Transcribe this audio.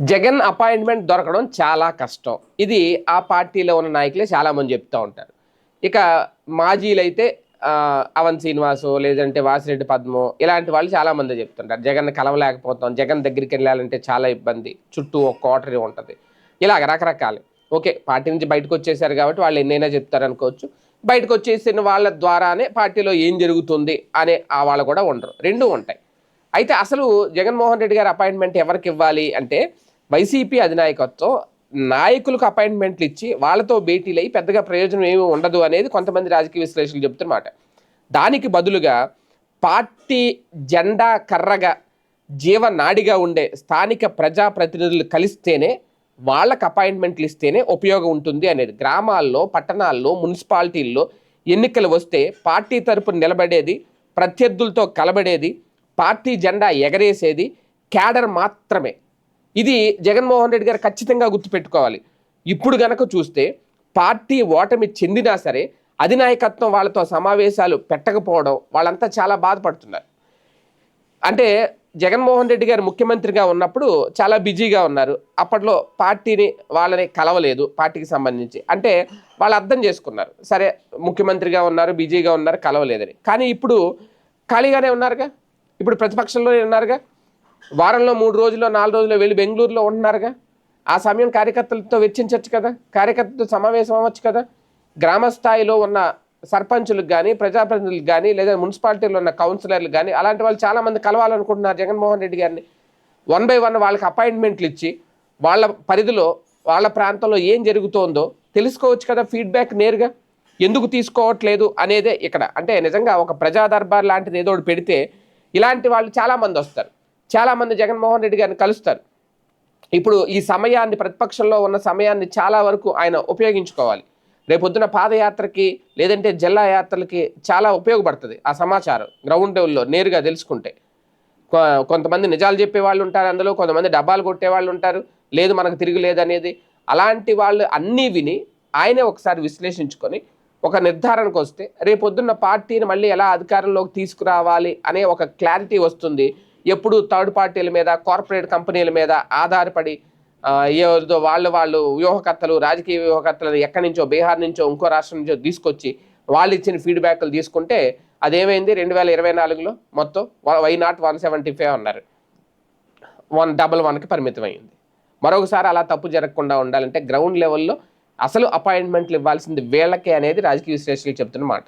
Jagan appointment దొరకడం చాలా కష్టం. ఇది ఆ పార్టీలో ఉన్న నాయకులే చాలామంది చెప్తూ ఉంటారు. ఇక మాజీలు అయితే అవన్ శ్రీనివాసు లేదంటే వాసిరెడ్డి పద్మో ఇలాంటి వాళ్ళు చాలామంది చెప్తుంటారు. జగన్ కలవలేకపోతాం జగన్ దగ్గరికి వెళ్ళాలంటే చాలా ఇబ్బంది. చుట్టూ ఒక కోటరీ ఉంటుంది. ఇలాగ రకరకాలు. ఓకే పార్టీ నుంచి బయటకు వచ్చేసారు కాబట్టి వాళ్ళు ఎన్నైనా చెప్తారు అనుకోవచ్చు. బయటకు వచ్చేసిన వాళ్ళ ద్వారానే పార్టీలో ఏం జరుగుతుంది అనే ఆ వాళ్ళు కూడా ఉండరు. రెండూ ఉంటాయి. అయితే అసలు జగన్మోహన్ రెడ్డి గారి అపాయింట్మెంట్ ఎవరికి ఇవ్వాలి అంటే వైసీపీ అధినాయకత్వం నాయకులకు అపాయింట్మెంట్లు ఇచ్చి వాళ్ళతో భేటీలు అయ్యి పెద్దగా ప్రయోజనం ఏమీ ఉండదు అనేది కొంతమంది రాజకీయ విశ్లేషకులు చెప్తున్నమాట దానికి బదులుగా పార్టీ జెండా కర్రగా జీవనాడిగా ఉండే స్థానిక ప్రజాప్రతినిధులు కలిస్తేనే వాళ్ళకి అపాయింట్మెంట్లు ఇస్తేనే ఉపయోగం ఉంటుంది అనేది గ్రామాల్లో పట్టణాల్లో మున్సిపాలిటీల్లో ఎన్నికలు వస్తే పార్టీ తరపున నిలబడేది ప్రత్యర్థులతో కలబడేది పార్టీ జెండా ఎగరేసేది క్యాడర్ మాత్రమే. ఇది జగన్మోహన్ రెడ్డి గారు ఖచ్చితంగా గుర్తుపెట్టుకోవాలి. ఇప్పుడు గనక చూస్తే పార్టీ ఓటమి చెందినా సరే అధినాయకత్వం వాళ్ళతో సమావేశాలు పెట్టకపోవడం వాళ్ళంతా చాలా బాధపడుతున్నారు. అంటే జగన్మోహన్ రెడ్డి గారు ముఖ్యమంత్రిగా ఉన్నప్పుడు చాలా బిజీగా ఉన్నారు. అప్పట్లో పార్టీని వాళ్ళని కలవలేదు పార్టీకి సంబంధించి. అంటే వాళ్ళు అర్థం చేసుకున్నారు. సరే ముఖ్యమంత్రిగా ఉన్నారు బిజీగా ఉన్నారు కలవలేదని. కానీ ఇప్పుడు ఖాళీగానే ఉన్నారుగా? ఇప్పుడు ప్రతిపక్షంలో ఉన్నారుగా? వారంలో మూడు రోజుల్లో నాలుగు రోజుల్లో వెళ్ళి బెంగళూరులో ఉంటున్నారుగా? ఆ సమయం కార్యకర్తలతో వెచ్చించవచ్చు కదా? కార్యకర్తలతో సమావేశం అవ్వచ్చు కదా? గ్రామ స్థాయిలో ఉన్న సర్పంచులకు కానీ ప్రజాప్రతినిధులకు కానీ లేదా మున్సిపాలిటీలో ఉన్న కౌన్సిలర్లు కానీ అలాంటి వాళ్ళు చాలామంది కలవాలనుకుంటున్నారు జగన్మోహన్ రెడ్డి గారిని. వన్ బై వన్ వాళ్ళకి అపాయింట్మెంట్లు ఇచ్చి వాళ్ళ పరిధిలో వాళ్ళ ప్రాంతంలో ఏం జరుగుతోందో తెలుసుకోవచ్చు కదా ఫీడ్బ్యాక్ నేరుగా? ఎందుకు తీసుకోవట్లేదు అనేదే ఇక్కడ. అంటే నిజంగా ఒక ప్రజా దర్బార్ లాంటిది ఏదో ఒకటి పెడితే ఇలాంటి వాళ్ళు చాలామంది వస్తారు. చాలామంది జగన్మోహన్ రెడ్డి గారిని కలుస్తారు. ఇప్పుడు ఈ సమయాన్ని ప్రతిపక్షంలో ఉన్న సమయాన్ని చాలా వరకు ఆయన ఉపయోగించుకోవాలి. రేపొద్దున పాదయాత్రకి లేదంటే జిల్లా యాత్రలకి చాలా ఉపయోగపడుతుంది ఆ సమాచారం గ్రౌండ్ లెవెల్లో నేరుగా తెలుసుకుంటే. కొంతమంది నిజాలు చెప్పే వాళ్ళు ఉంటారు అందులో కొంతమంది డబ్బాలు కొట్టే వాళ్ళు ఉంటారు. లేదు మనకు తిరిగి లేదనేది అలాంటి వాళ్ళు అన్నీ విని ఆయనే ఒకసారి విశ్లేషించుకొని ఒక నిర్ధారణకు వస్తే రేపొద్దున్న పార్టీని మళ్ళీ ఎలా అధికారంలోకి తీసుకురావాలి అనే ఒక క్లారిటీ వస్తుంది. ఎప్పుడు థర్డ్ పార్టీల మీద కార్పొరేట్ కంపెనీల మీద ఆధారపడి ఏదో వాళ్ళు వాళ్ళు వ్యూహకర్తలు రాజకీయ వ్యూహకర్తలు ఎక్కడి నుంచో బీహార్ నుంచో ఇంకో రాష్ట్రం నుంచో తీసుకొచ్చి వాళ్ళు ఇచ్చిన ఫీడ్బ్యాక్లు తీసుకుంటే అదేమైంది? రెండు వేల ఇరవై నాలుగులో మొత్తం why not one seventy five అన్నారు. వన్ డబల్ వన్కి పరిమితమైంది. మరొకసారి అలా తప్పు జరగకుండా ఉండాలంటే గ్రౌండ్ లెవెల్లో అసలు అపాయింట్మెంట్లు ఇవ్వాల్సింది వీళ్ళకే అనేది రాజకీయ విశ్లేషకులు చెప్తున్న మాట.